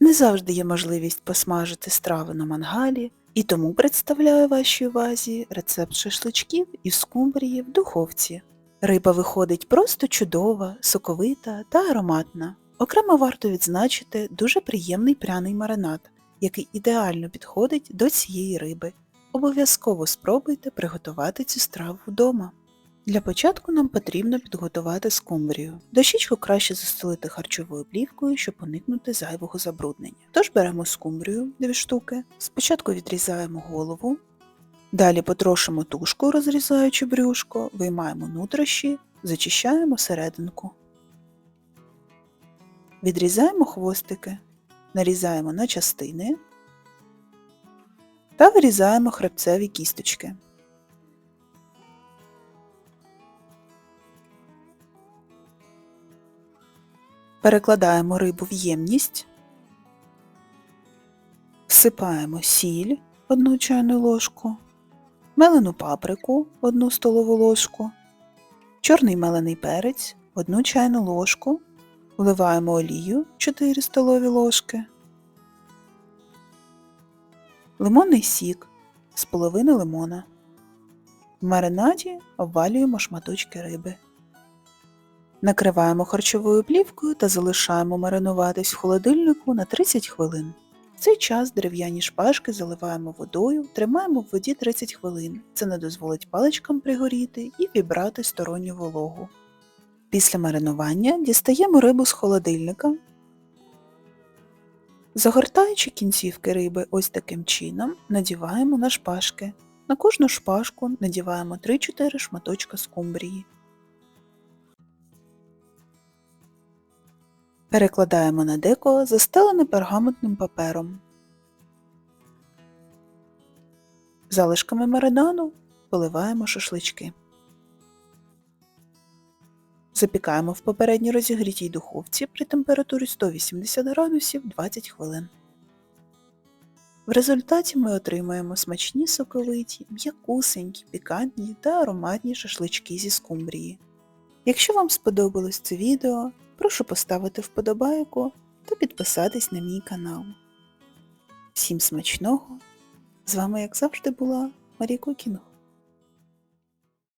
Не завжди є можливість посмажити страви на мангалі, і тому представляю вашій увазі рецепт шашличків із скумбрії в духовці. Риба виходить просто чудова, соковита та ароматна. Окремо варто відзначити дуже приємний пряний маринад, який ідеально підходить до цієї риби. Обов'язково спробуйте приготувати цю страву вдома. Для початку нам потрібно підготувати скумбрію. Дощічку краще застелити харчовою плівкою, щоб уникнути зайвого забруднення. Тож беремо скумбрію 2 штуки, спочатку відрізаємо голову, далі потрошимо тушку, розрізаючи брюшко, виймаємо нутрощі, зачищаємо серединку. Відрізаємо хвостики, нарізаємо на частини та вирізаємо хребцеві кісточки. Перекладаємо рибу в ємність, всипаємо сіль 1 чайну ложку, мелену паприку 1 столову ложку, чорний мелений перець 1 чайну ложку, вливаємо олію 4 столові ложки, лимонний сік з половини лимона. В маринаді обвалюємо шматочки риби. Накриваємо харчовою плівкою та залишаємо маринуватись в холодильнику на 30 хвилин. В цей час дерев'яні шпажки заливаємо водою, тримаємо в воді 30 хвилин. Це не дозволить паличкам пригоріти і вібрати сторонню вологу. Після маринування дістаємо рибу з холодильника. Загортаючи кінцівки риби ось таким чином, надіваємо на шпажки. На кожну шпажку надіваємо 3-4 шматочка скумбрії. Перекладаємо на деко, застелене пергаментним папером. Залишками маринану поливаємо шашлички. Запікаємо в попередньо розігрітій духовці при температурі 180 градусів 20 хвилин. В результаті ми отримаємо смачні соковиті, м'якусенькі, пікантні та ароматні шашлички зі скумбрії. Якщо вам сподобалось це відео, прошу поставити вподобайку та підписатись на мій канал. Всім смачного! З вами, як завжди, була Марія Кукінг.